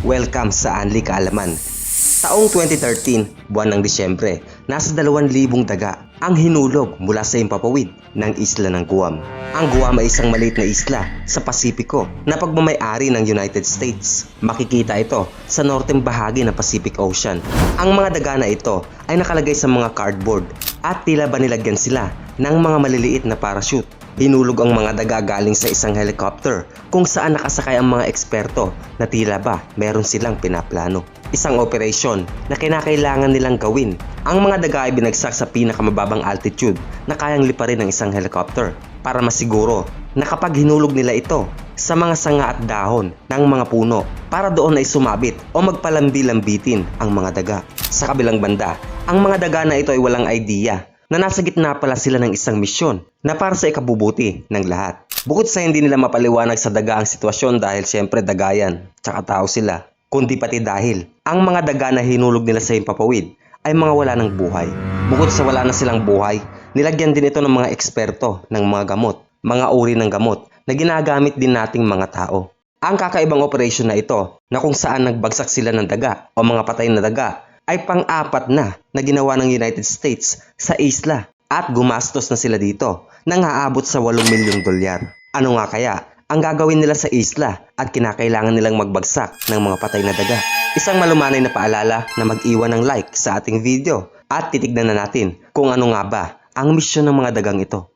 Welcome sa Anli Kaalaman. Taong 2013, buwan ng Disyembre, nasa 2,000 daga ang hinulog mula sa impapawid ng isla ng Guam. Ang Guam ay isang maliit na isla sa Pasipiko na pagmamayari ng United States. Makikita ito sa norteng bahagi ng Pacific Ocean. Ang mga daga na ito ay nakalagay sa mga cardboard at tila ba nilagyan sila ng mga maliliit na parachute. Hinulog ang mga daga galing sa isang helicopter kung saan nakasakay ang mga eksperto na tila ba meron silang pinaplano. Isang operasyon na kinakailangan nilang gawin. Ang mga daga ay binagsak sa pinakamababang altitude na kayang liparin ng isang helicopter para masiguro na kapag hinulog nila ito sa mga sanga at dahon ng mga puno para doon ay sumabit o magpalambi-lambitin ang mga daga. Sa kabilang banda, ang mga daga na ito ay walang idea na nasa gitna pala sila ng isang misyon na para sa ikabubuti ng lahat. Bukod sa hindi nila mapaliwanag sa daga ang sitwasyon dahil syempre dagayan, tsaka tao sila, kundi pati dahil ang mga daga na hinulog nila sa himpapawid ay mga wala ng buhay. Bukod sa wala na silang buhay, nilagyan din ito ng mga eksperto ng mga gamot, mga uri ng gamot na ginagamit din nating mga tao. Ang kakaibang operasyon na ito na kung saan nagbagsak sila ng daga o mga patay na daga ay pang-apat na na ginawa ng United States sa isla at gumastos na sila dito nang aabot sa 8 milyong dolyar. Ano nga kaya ang gagawin nila sa isla at kinakailangan nilang magbagsak ng mga patay na daga? Isang malumanay na paalala na mag-iwan ng like sa ating video at titignan na natin kung ano nga ba ang misyon ng mga dagang ito.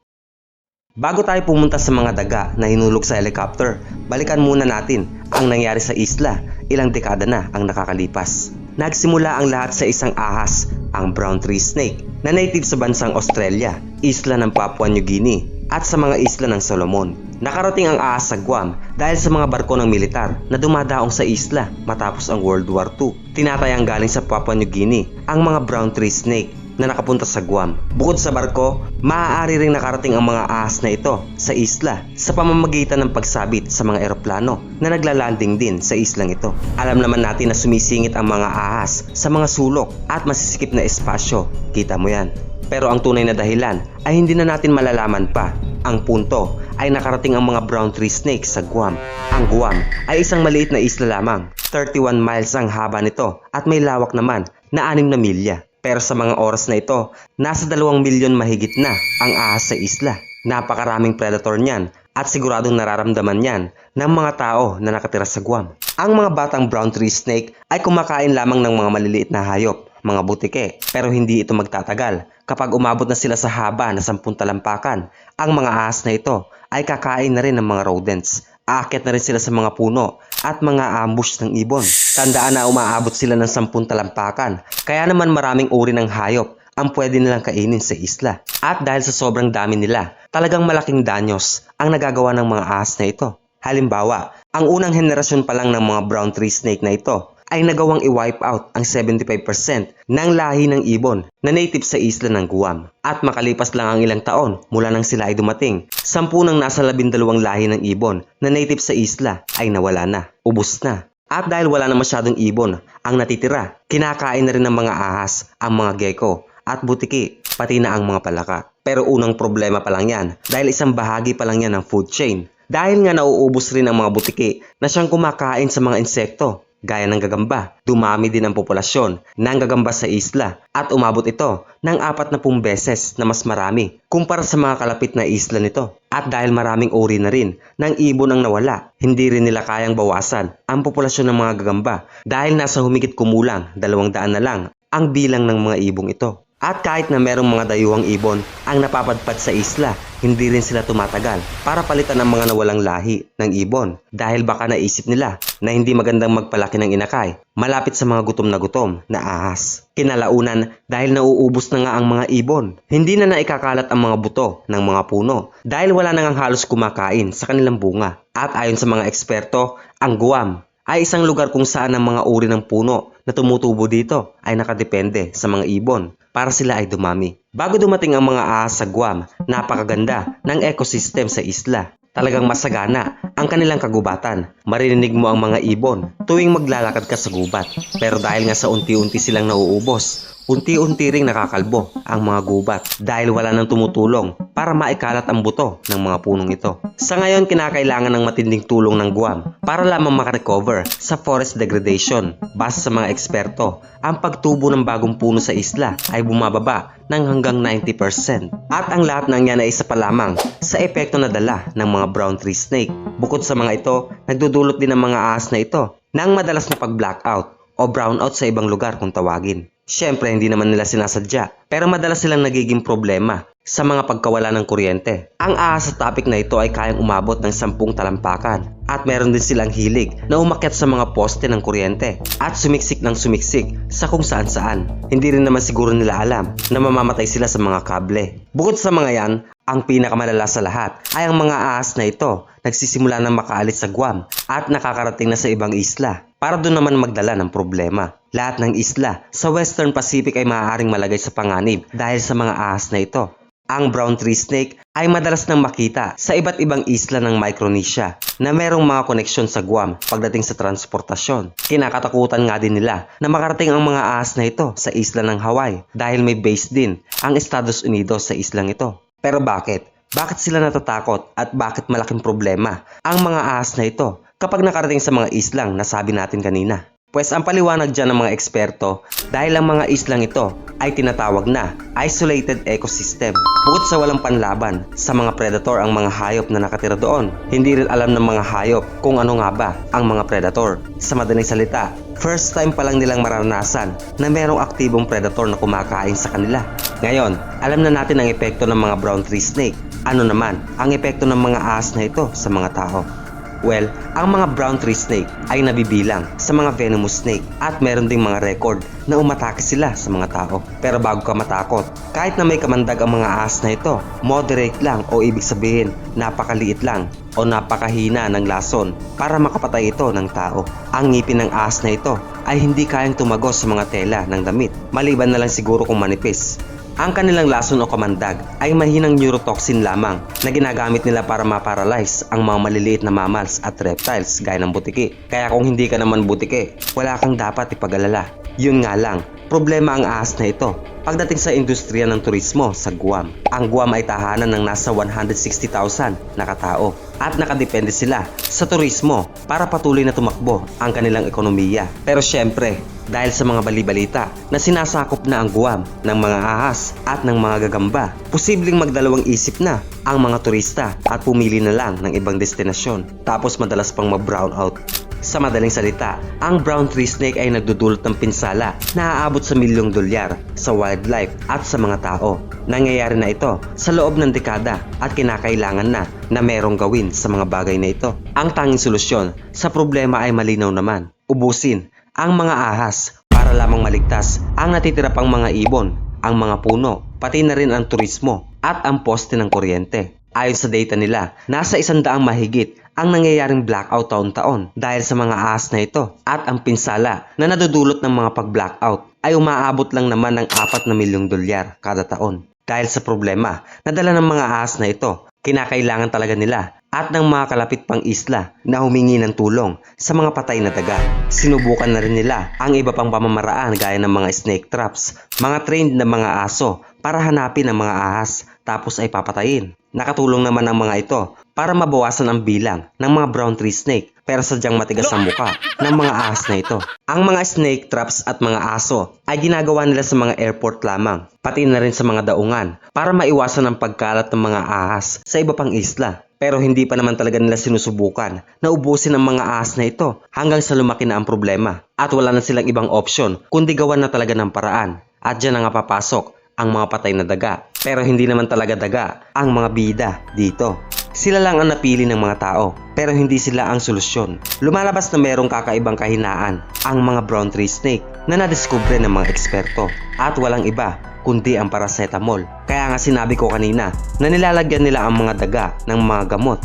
Bago tayo pumunta sa mga daga na hinulog sa helicopter, balikan muna natin ang nangyari sa isla ilang dekada na ang nakakalipas. Nagsimula ang lahat sa isang ahas, ang brown tree snake, na native sa bansang Australia, isla ng Papua New Guinea, at sa mga isla ng Solomon. Nakarating ang ahas sa Guam dahil sa mga barko ng militar na dumadaong sa isla matapos ang World War II. Tinatayang galing sa Papua New Guinea ang mga brown tree snake na nakapunta sa Guam. Bukod sa barko, maaari ring nakarating ang mga ahas na ito sa isla sa pamamagitan ng pagsabit sa mga eroplano na naglalanding din sa islang ito. Alam naman natin na sumisingit ang mga ahas sa mga sulok at masisikip na espasyo. Kita mo yan. Pero ang tunay na dahilan ay hindi na natin malalaman pa. Ang punto ay nakarating ang mga brown tree snakes sa Guam. Ang Guam ay isang maliit na isla lamang. 31 miles ang haba nito at may lawak naman na 6 na milya. Pero sa mga oras na ito, nasa 2 milyon mahigit na ang ahas sa isla. Napakaraming predator niyan at siguradong nararamdaman niyan ng mga tao na nakatira sa Guam. Ang mga batang brown tree snake ay kumakain lamang ng mga maliliit na hayop, mga butike, pero hindi ito magtatagal. Kapag umabot na sila sa haba na 10 talampakan, ang mga ahas na ito ay kakain na rin ng mga rodents. Aakyat na rin sila sa mga puno at mga ambush ng ibon. Tandaan na umaabot sila ng 10 talampakan, kaya naman maraming uri ng hayop ang pwede nilang kainin sa isla. At dahil sa sobrang dami nila, talagang malaking danyos ang nagagawa ng mga ahas na ito. Halimbawa, ang unang henerasyon pa lang ng mga brown tree snake na ito ay nagawang i-wipe out ang 75% ng lahi ng ibon na native sa isla ng Guam. At makalipas lang ang ilang taon mula nang sila ay dumating, sampu ng nasa labindalawang lahi ng ibon na native sa isla ay nawala na, ubos na. At dahil wala na masyadong ibon ang natitira, kinakain na rin ng mga ahas ang mga gecko at butiki, pati na ang mga palaka. Pero unang problema pa lang yan dahil isang bahagi pa lang yan ng food chain. Dahil nga nauubos rin ang mga butiki na siyang kumakain sa mga insekto gaya ng gagamba. Dumami din ang populasyon ng gagamba sa isla at umabot ito ng apat na pung beses na mas marami kumpara sa mga kalapit na isla nito. At dahil maraming uri na rin ng ibon ang nawala, hindi rin nila kayang bawasan ang populasyon ng mga gagamba dahil nasa humigit kumulang dalawang daan na lang ang bilang ng mga ibong ito. At kahit na merong mga dayuhang ibon ang napapadpad sa isla, hindi rin sila tumatagal para palitan ang mga nawalang lahi ng ibon dahil baka naisip nila na hindi magandang magpalaki ng inakay malapit sa mga gutom na gutom na ahas. Kinalaunan dahil nauubos na nga ang mga ibon. Hindi na naikakalat ang mga buto ng mga puno dahil wala na nga halos kumakain sa kanilang bunga. At ayon sa mga eksperto, ang Guam ay isang lugar kung saan ang mga uri ng puno na tumutubo dito ay nakadepende sa mga ibon para sila ay dumami. Bago dumating ang mga ahas sa Guam, napakaganda ng ecosystem sa isla. Talagang masagana ang kanilang kagubatan. Maririnig mo ang mga ibon tuwing maglalakad ka sa gubat. Pero dahil nga sa unti-unti silang nauubos, unti-unti ring nakakalbo ang mga gubat dahil wala nang tumutulong para maikalat ang buto ng mga punong ito. Sa ngayon, kinakailangan ng matinding tulong ng Guam para lamang makarecover sa forest degradation. Base sa mga eksperto, ang pagtubo ng bagong puno sa isla ay bumababa ng hanggang 90%. At ang lahat ng yan ay isa pa lamang sa epekto na dala ng mga brown tree snake. Bukod sa mga ito, nagdudulot din ang mga ahas na ito ng madalas na pag-blackout o brownout sa ibang lugar kung tawagin. Siyempre, hindi naman nila sinasadya, pero madalas silang nagiging problema sa mga pagkawala ng kuryente. Ang ahas sa topic na ito ay kayang umabot ng 10 talampakan at meron din silang hilig na umakyat sa mga poste ng kuryente at sumiksik ng sumiksik sa kung saan saan. Hindi rin naman siguro nila alam na mamamatay sila sa mga kable. Bukod sa mga yan, ang pinakamalala sa lahat ay ang mga ahas na ito nagsisimula na makaalis sa Guam at nakakarating na sa ibang isla para doon naman magdala ng problema. Lahat ng isla sa Western Pacific ay maaaring malagay sa panganib dahil sa mga ahas na ito. Ang brown tree snake ay madalas nang makita sa iba't ibang isla ng Micronesia na merong mga koneksyon sa Guam pagdating sa transportasyon. Kinakatakutan nga din nila na makarating ang mga ahas na ito sa isla ng Hawaii dahil may base din ang Estados Unidos sa islang ito. Pero bakit? Bakit sila natatakot at bakit malaking problema ang mga ahas na ito kapag nakarating sa mga islang nasabi natin kanina? Pues ang paliwanag dyan ng mga eksperto dahil ang mga islang ito ay tinatawag na isolated ecosystem. Bukod sa walang panlaban sa mga predator ang mga hayop na nakatira doon, hindi rin alam ng mga hayop kung ano nga ba ang mga predator. Sa madaling salita, first time pa lang nilang maranasan na merong aktibong predator na kumakain sa kanila. Ngayon, alam na natin ang epekto ng mga brown tree snake. Ano naman ang epekto ng mga ahas na ito sa mga tao? Well, ang mga brown tree snake ay nabibilang sa mga venomous snake at meron ding mga record na umatake sila sa mga tao. Pero bago ka matakot, kahit na may kamandag ang mga ahas na ito, moderate lang o ibig sabihin napakaliit lang o napakahina ng lason para makapatay ito ng tao. Ang ngipin ng ahas na ito ay hindi kayang tumagos sa mga tela ng damit, maliban na lang siguro kung manipis. Ang kanilang lason o kamandag ay mahinang neurotoxin lamang na ginagamit nila para ma-paralyze ang mga maliliit na mammals at reptiles gaya ng butiki. Kaya kung hindi ka naman butiki, wala kang dapat ipag-alala. Yun nga lang, problema ang ahas na ito pagdating sa industriya ng turismo sa Guam. Ang Guam ay tahanan ng nasa 160,000 na katao at nakadepende sila sa turismo para patuloy na tumakbo ang kanilang ekonomiya. Pero syempre, dahil sa mga balibalita na sinasakop na ang Guam ng mga ahas at ng mga gagamba, posibleng magdalawang isip na ang mga turista at pumili na lang ng ibang destinasyon tapos madalas pang mag-brown out. Sa madaling salita, ang brown tree snake ay nagdudulot ng pinsala na aabot sa milyong dolyar sa wildlife at sa mga tao. Nangyayari na ito sa loob ng dekada at kinakailangan na na merong gawin sa mga bagay na ito. Ang tanging solusyon sa problema ay malinaw naman. Ubusin ang mga ahas para lamang maligtas ang natitira pang mga ibon, ang mga puno, pati na rin ang turismo at ang poste ng kuryente. Ayon sa data nila, nasa isandaang mahigit ang nangyayaring blackout taon-taon dahil sa mga ahas na ito at ang pinsala na nadudulot ng mga pag-blackout ay umaabot lang naman ng 4 na milyong dolyar kada taon. Dahil sa problema na dala ng mga ahas na ito, kinakailangan talaga nila at ng mga kalapit pang isla na humingi ng tulong sa mga patay na daga. Sinubukan na rin nila ang iba pang pamamaraan gaya ng mga snake traps, mga trained na mga aso para hanapin ang mga ahas tapos ay papatayin. Nakatulong naman ang mga ito para mabawasan ang bilang ng mga brown tree snake pero sadyang matigas ang muka ng mga ahas na ito. Ang mga snake traps at mga aso ay ginagawa nila sa mga airport lamang, pati na rin sa mga daungan para maiwasan ang pagkalat ng mga ahas sa iba pang isla. Pero hindi pa naman talaga nila sinusubukan na ubusin ang mga ahas na ito hanggang sa lumaki na ang problema at wala na silang ibang option kundi gawan na talaga ng paraan. At dyan na nga papasok ang mga patay na daga. Pero hindi naman talaga daga ang mga bida dito. Sila lang ang napili ng mga tao, pero hindi sila ang solusyon. Lumalabas na merong kakaibang kahinaan ang mga brown tree snake na nadiskubre ng mga eksperto at walang iba kundi ang paracetamol. Kaya nga sinabi ko kanina na nilalagyan nila ang mga daga ng mga gamot.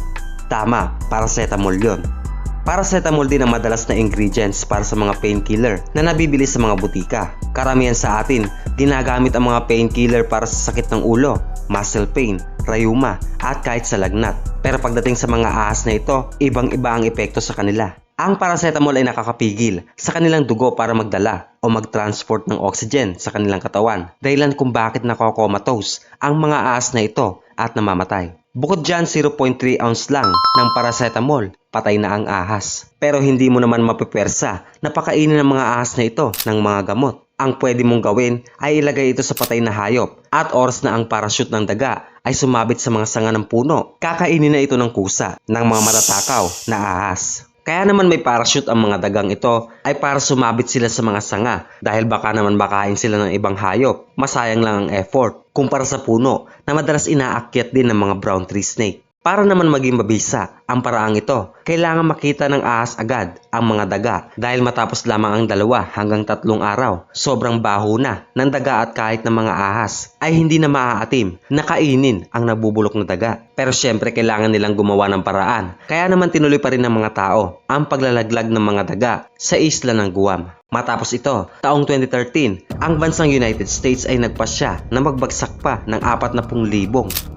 Tama, paracetamol yon. Paracetamol din ang madalas na ingredients para sa mga painkiller na nabibili sa mga butika. Karamihan sa atin, ginagamit ang mga painkiller para sa sakit ng ulo, muscle pain, rayuma, at kahit sa lagnat. Pero pagdating sa mga ahas na ito, ibang-iba ang epekto sa kanila. Ang paracetamol ay nakakapigil sa kanilang dugo para magdala o mag-transport ng oxygen sa kanilang katawan. Dahilan kung bakit nakokomatose ang mga ahas na ito at namamatay. Bukod dyan, 0.3 ounce lang ng paracetamol, patay na ang ahas. Pero hindi mo naman mapipwersa na pakainin ng mga ahas na ito ng mga gamot. Ang pwede mong gawin ay ilagay ito sa patay na hayop at oras na ang parachute ng daga ay sumabit sa mga sanga ng puno. Kakainin na ito ng kusa ng mga matatakaw na ahas. Kaya naman may parachute ang mga dagang ito ay para sumabit sila sa mga sanga dahil baka naman makain sila ng ibang hayop. Masayang lang ang effort kumpara sa puno na madalas inaakyat din ng mga brown tree snake. Para naman maging mabisa ang paraang ito, kailangan makita ng ahas agad ang mga daga dahil matapos lamang ang dalawa hanggang tatlong araw, sobrang baho na ng daga at kahit ng mga ahas ay hindi na maaatim na kainin ang nabubulok na daga. Pero syempre kailangan nilang gumawa ng paraan, kaya naman tinuloy pa rin ng mga tao ang paglalaglag ng mga daga sa isla ng Guam. Matapos ito, taong 2013, ang bansang United States ay nagpasya na magbagsak pa ng 40,000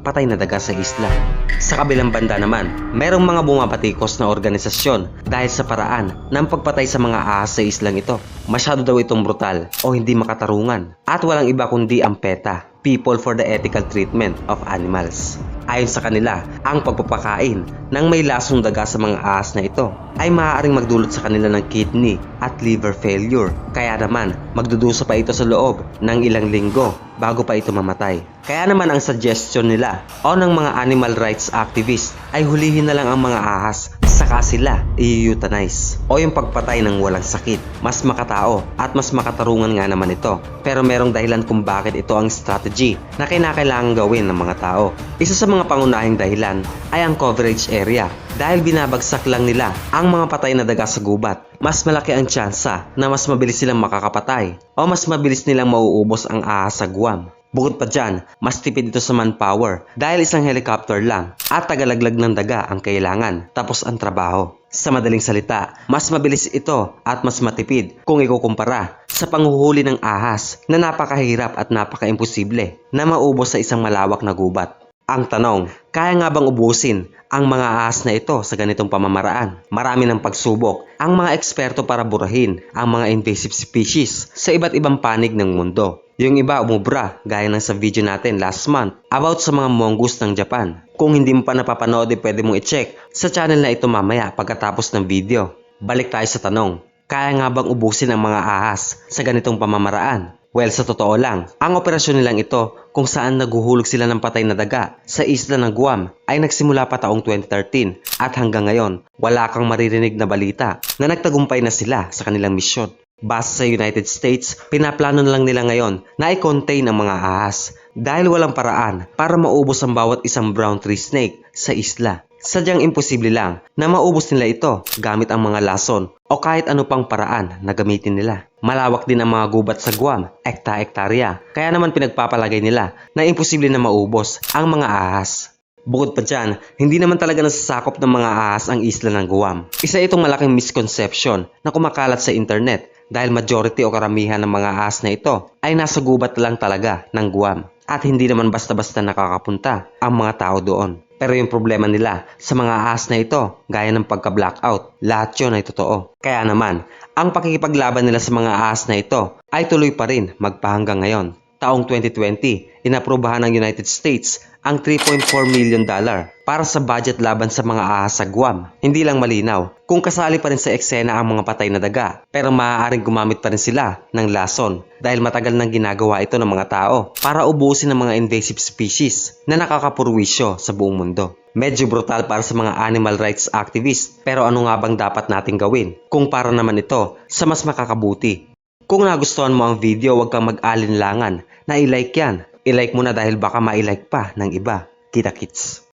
patay na daga sa isla. Sa kabilang banda naman, merong mga bumabatikos na organisasyon dahil sa paraan ng pagpatay sa mga ahas sa islang ito. Masyado daw itong brutal o hindi makatarungan at walang iba kundi ang PETA, People for the Ethical Treatment of Animals. Ayon sa kanila, ang pagpapakain ng may lasong daga sa mga ahas na ito ay maaaring magdulot sa kanila ng kidney at liver failure. Kaya naman, magdudusa pa ito sa loob ng ilang linggo bago pa ito mamatay. Kaya naman ang suggestion nila o ng mga animal rights activists ay hulihin na lang ang mga ahas saka sila i-euthanize o yung pagpatay ng walang sakit. Mas makatao at mas makatarungan nga naman ito. Pero merong dahilan kung bakit ito ang strategy na kinakailangan gawin ng mga tao. Isa sa mga pangunahing dahilan ay ang coverage area dahil binabagsak lang nila ang mga patay na daga sa gubat. Mas malaki ang tsansa na mas mabilis silang makakapatay o mas mabilis nilang mauubos ang ahas sa Guam. Bukod pa dyan, mas tipid ito sa manpower dahil isang helicopter lang at tagalaglag ng daga ang kailangan tapos ang trabaho. Sa madaling salita, mas mabilis ito at mas matipid kung ikukumpara sa panghuhuli ng ahas na napakahirap at napaka-imposible na maubos sa isang malawak na gubat. Ang tanong, kaya nga bang ubusin ang mga ahas na ito sa ganitong pamamaraan? Marami ng pagsubok ang mga eksperto para burahin ang mga invasive species sa iba't ibang panig ng mundo. Yung iba umubra gaya ng sa video natin last month about sa mga mongoose ng Japan. Kung hindi mo pa napapanood, eh, pwede mong i-check sa channel na ito mamaya pagkatapos ng video. Balik tayo sa tanong, kaya nga bang ubusin ang mga ahas sa ganitong pamamaraan? Well, sa totoo lang, ang operasyon nilang ito kung saan naguhulog sila ng patay na daga sa isla ng Guam ay nagsimula pa taong 2013 at hanggang ngayon wala kang maririnig na balita na nagtagumpay na sila sa kanilang misyon. Base sa United States, pinaplano na lang nila ngayon na i-contain ang mga ahas dahil walang paraan para maubos ang bawat isang brown tree snake sa isla. Sadyang imposible lang na maubos nila ito gamit ang mga lason o kahit ano pang paraan na gamitin nila. Malawak din ang mga gubat sa Guam, ekta-ektarya, kaya naman pinagpapalagay nila na imposible na maubos ang mga ahas. Bukod pa dyan, hindi naman talaga nasasakop ng mga ahas ang isla ng Guam. Isa itong malaking misconception na kumakalat sa internet dahil majority o karamihan ng mga ahas na ito ay nasa gubat lang talaga ng Guam at hindi naman basta-basta nakakapunta ang mga tao doon. Pero yung problema nila sa mga ahas na ito, gaya ng pagka-blackout, lahat yun ay totoo. Kaya naman, ang pakikipaglaban nila sa mga ahas na ito ay tuloy pa rin magpahanggang ngayon. Taong 2020, inaprobahan ng United States ang 3.4 million dollar para sa budget laban sa mga ahas sa Guam. Hindi lang malinaw kung kasali pa rin sa eksena ang mga patay na daga pero maaaring gumamit pa rin sila ng lason dahil matagal nang ginagawa ito ng mga tao para ubusin ang mga invasive species na nakakapurwisyo sa buong mundo. Medyo brutal para sa mga animal rights activists pero ano nga bang dapat nating gawin kung para naman ito sa mas makakabuti kung nagustuhan mo ang video, huwag kang mag-alinlangan na i-like yan. I-like mo na dahil baka ma-like pa ng iba. Kita kits.